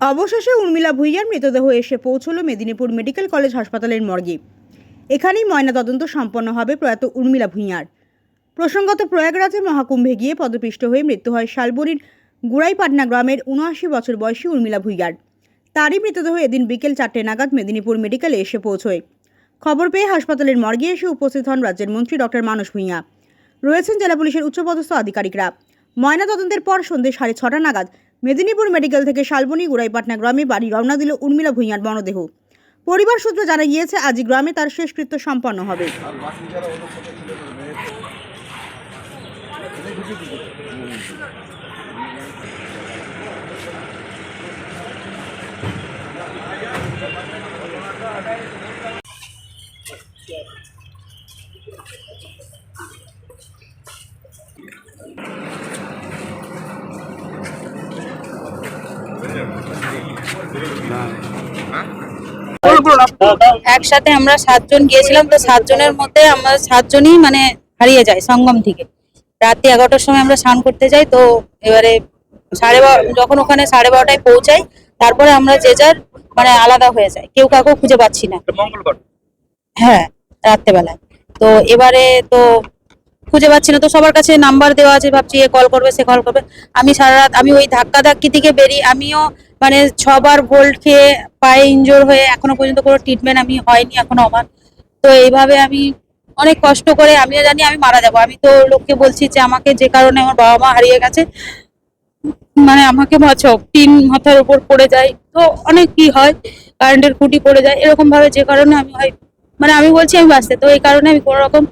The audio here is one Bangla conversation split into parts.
অবশেষে উর্মিলা ভুইয়ার মৃতদেহ এসে পৌঁছল মেদিনীপুর মেডিকেল কলেজ হাসপাতালের মর্গে। এখানেই ময়নাতদন্ত সম্পন্ন হবে প্রয়াত উর্মিলা ভুইয়ার। প্রসঙ্গত প্রয়াগরাজে মহাকুম্ভে গিয়ে পদপিষ্ট হয়ে মৃত্যু হয় শালবনির গুড়াইপাটনা গ্রামের উনআশি বছর বয়সী উর্মিলা ভুইয়ার। তারই মৃতদেহ এদিন বিকেল চারটে নাগাদ মেদিনীপুর মেডিকেলে এসে পৌঁছয়। খবর পেয়ে হাসপাতালের মর্গে এসে উপস্থিত হন রাজ্যের মন্ত্রী ডক্টর মানস ভুঁইয়া। রয়েছেন জেলা পুলিশের উচ্চপদস্থ আধিকারিকরা। ময়নাতদন্তের পর সন্ধ্যে সাড়ে ছটা নাগাদ মেদিনীপুর মেডিকেল থেকে শালবনী গুড়াইপাটনা গ্রামে বাড়ি রওনা দিল উর্মিলা ভুঁইয়ার মরদেহ। পরিবার সূত্রে জানা গিয়েছে, আজ গ্রামে তার শেষকৃত্য সম্পন্ন হবে। একসাথে আমরা সাতজন গিয়েছিলাম তো সাতজনের মধ্যে আমরা সাতজনই মানে হারিয়ে যায় সঙ্গম থেকে। রাত্রি এগারোটার সময় আমরা স্নান করতে যাই তো এবারে সাড়ে যখন ওখানে সাড়ে বারোটায় পৌঁছাই তারপরে আমরা যে যার মানে আলাদা হয়ে যায়। কেউ কাউকে খুঁজে পাচ্ছি না। হ্যাঁ রাত্রেবেলায়। তো এবারে তো খুঁজে পাচ্ছি না তো সবার কাছে নাম্বার দেওয়া আছে ভাবছি এ কল করবে সে কল করবে। আমি সারা রাত আমি ওই ধাক্কা ধাক্কি থেকে বেরিয়ে আমিও মানে ছবার ভোল্ট খেয়ে পায়ে ইনজোর হয়ে এখনও পর্যন্ত কোনো ট্রিটমেন্ট আমি হয়নি এখনও আমার। তো এইভাবে আমি অনেক কষ্ট করে, আমিও জানি আমি মারা যাব। আমি তো লোককে বলছি যে আমাকে যে কারণে আমার বাবা মা হারিয়ে গেছে মানে আমাকে টিন মাথার উপর পড়ে যায়। তো অনেক কি হয় কারেন্টের খুঁটি পড়ে যায় এরকম ভাবে যে কারণে আমি হয় মানে আমি বলছি আমি বাঁচতে। তো এই কারণে আমি কোনো রকম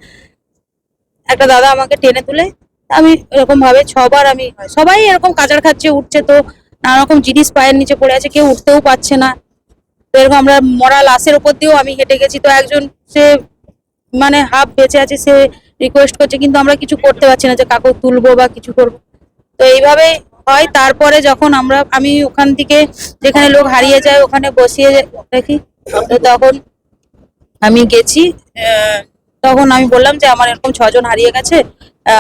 একটা দাদা আমাকে টেনে তুলে, আমি এরকম ভাবে ছবার আমি সবাই এরকম কাজার খাচ্ছে, উঠছে তো নানা রকম জিনিস পায়ের নিচে পড়ে আছে, কেউ উঠতেও পারছে না। তো এরকম আমরা মরা লাশের উপর দিয়েও আমি হেঁটে গেছি। তো একজন সে মানে হাফ বেঁচে আছে, সে রিকোয়েস্ট করছে, কিন্তু আমরা কিছু করতে পারছি না যে কাকু তুলবো বা কিছু করব। তো এইভাবে হয়। তারপরে যখন আমরা, আমি ওখান থেকে যেখানে লোক হারিয়ে যায়, ওখানে বসিয়ে রাখি তো তখন আমি গেছি। তখন আমি বললাম যে আমার এরকম ছজন হারিয়ে গেছে,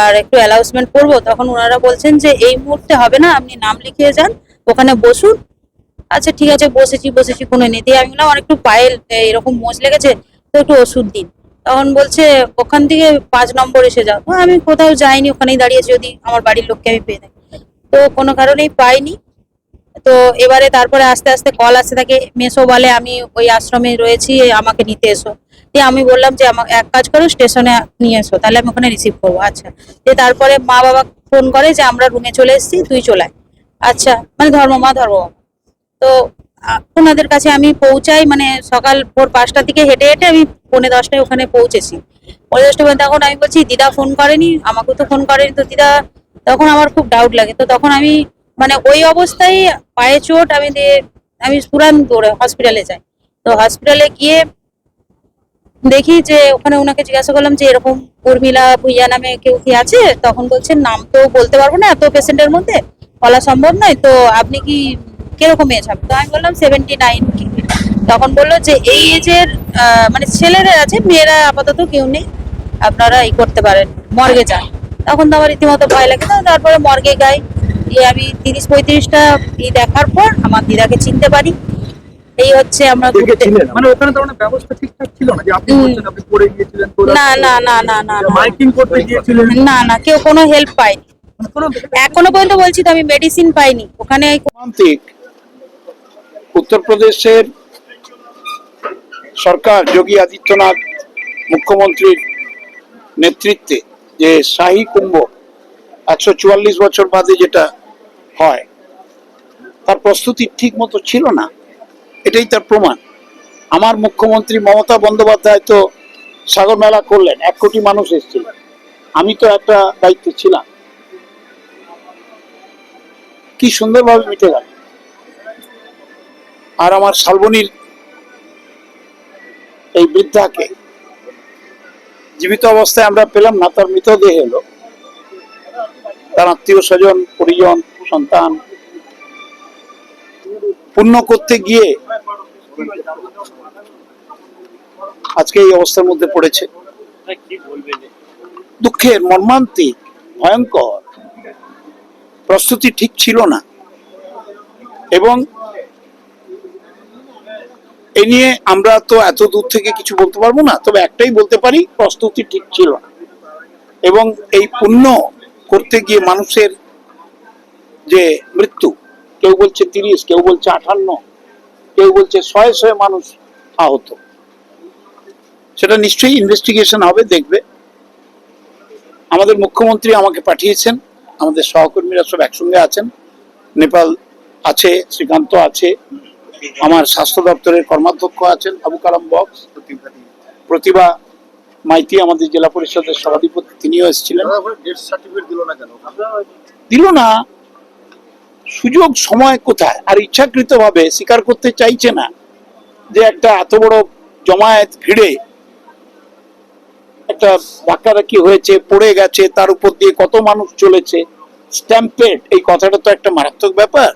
আর একটু অ্যানাউন্সমেন্ট করব। তখন ওনারা বলছেন যে, এই মুহূর্তে হবে না, আপনি নাম লিখিয়ে যান ওখানে বসুন। আচ্ছা ঠিক আছে, বসেছি বসেছি, কোনো নেই। দিয়ে আমি বললাম একটু পায়ে এরকম মোচ লেগেছে, তো একটু ওষুধ দিন। তখন বলছে, ওখান থেকে পাঁচ নম্বর এসে যাও। আমি কোথাও যাইনি, ওখানেই দাঁড়িয়েছি যদি আমার বাড়ির লোককে আমি পেয়ে থাকি। তো কোনো কারণেই পাইনি। তো এবারে তারপরে আস্তে আস্তে কল আসতে থাকে, মেসো বলে আমি ওই আশ্রমে রয়েছি, আমাকে নিতে এসো। দিয়ে আমি বললাম যে আমাকে এক কাজ করো, স্টেশনে নিয়ে এসো, তাহলে আমি ওখানে রিসিভ করব। আচ্ছা দিয়ে তারপরে মা বাবা ফোন করে যে, আমরা রুমে চলে এসেছি, তুই চলে। আচ্ছা মানে ধর্ম, মা ধর্ম। তো ওনাদের কাছে আমি পৌঁছাই মানে সকাল ভোর পাঁচটা থেকে হেঁটে হেঁটে আমি পৌনে দশটায় ওখানে পৌঁছেছি। পৌনে দশটা তখন আমি বলছি, দিদা ফোন করেনি, আমাকেও তো ফোন করেনি। তো দিদা, তখন আমার খুব ডাউট লাগে। তো তখন আমি মানে ওই অবস্থায় পায়ে চোট, আমি দিয়ে আমি পুরান দৌড়ে হসপিটালে যাই। তো হসপিটালে গিয়ে দেখি যে, ওখানে ওনাকে জিজ্ঞাসা করলাম যে, এরকম উর্মিলা ভুইয়া নামে কেউ কি আছে? তখন বলছেন নাম তো বলতে পারব না, এত পেশেন্টের মধ্যে। বলা সম্ভব নয়। তো আপনি কি কীরকম এজ হবে তো আমি বললাম সেভেন্টি নাইন তখন বলল যে এই এজের মানে ছেলেরা আছে মেয়েরা আপাতত কেউ নেই। আপনারা ই করতে পারেন মর্গে যান। তখন তো আমার রীতিমতো ভয় লাগে। তো তারপরে মর্গে গাই। দিয়ে আমি তিরিশ পঁয়ত্রিশটা ই দেখার পর আমার দিদাকে চিনতে পারি। এই হচ্ছে আমরা ঘুরতে মানে ওখানে তো মানে ব্যবস্থা ঠিকঠাক ছিল না যে আপনি বলছেন আপনি পড়ে গিয়েছিলেন না না না না না মাইকিং করতে গিয়েছিলেন। না না কেউ কোনো হেল্প মানে এখনও পর্যন্ত বলছি তো, আমি মেডিসিন পাইনি। ওখানে উত্তরপ্রদেশের সরকার যোগী আদিত্যনাথ মুখ্যমন্ত্রীর নেতৃত্বে যে শাহী কুম্ভ একশো চুয়াল্লিশ বছর বাদে যেটা হয়, তার প্রস্তুতি ঠিক মতো ছিল না। এটাই তার প্রমাণ। আমার মুখ্যমন্ত্রী মমতা বন্দ্যোপাধ্যায় তো সাগর মেলা করলেন, এক কোটি মানুষ এসেছিল। আমি তো একটা দায়িত্বে ছিলাম। কি সুন্দরভাবে মিটে গেল আর আমার শালবনির এই বৃদ্ধাকে জীবিত অবস্থায় আমরা পেলাম না, তার মৃতদেহ এলো তার আত্মীয় স্বজন, পরিজন, সন্তান পূর্ণ করতে গিয়ে আজকে এই অবস্থার মধ্যে পড়েছে। দুঃখের, মর্মান্তিক, ভয়ঙ্কর প্রস্তুতি ঠিক ছিল না। এবং এ নিয়ে আমরা তো এত দূর থেকে কিছু বলতে পারব না, তবে একটাই বলতে পারি, প্রস্তুতি ঠিক ছিল না। এবং এই পুণ্য করতে গিয়ে মানুষের যে মৃত্যু, কেউ বলছে তিরিশ, কেউ বলছে আঠান্ন, কেউ বলছে শয়ে শয়ে মানুষ আহত। সেটা নিশ্চয়ই ইনভেস্টিগেশন হবে, দেখবে। আমাদের মুখ্যমন্ত্রী আমাকে পাঠিয়েছেন। আমাদের সহকর্মীরা সব একসঙ্গে আছেন। নেপাল আছে শ্রীকান্ত আছে আমার স্বাস্থ্য দপ্তরের কর্মাধ্যক্ষ আছেন আবু কালাম বক্স প্রতিভা মাইতি আমাদের জেলা পরিষদের সভাধিপতি তিনিও এসেছিলেন। দিল না কেন? দিল না। সুযোগ সময় কোথায়? আর ইচ্ছাকৃত ভাবে স্বীকার করতে চাইছে না যে একটা এত বড় জমায়েত ভিড়ে একটা ধাক্কাধাক্কি হয়েছে, পড়ে গেছে, তার উপর দিয়ে কত মানুষ চলেছে। স্ট্যাম্পেড এই কথাটা তো একটা মারাত্মক ব্যাপার।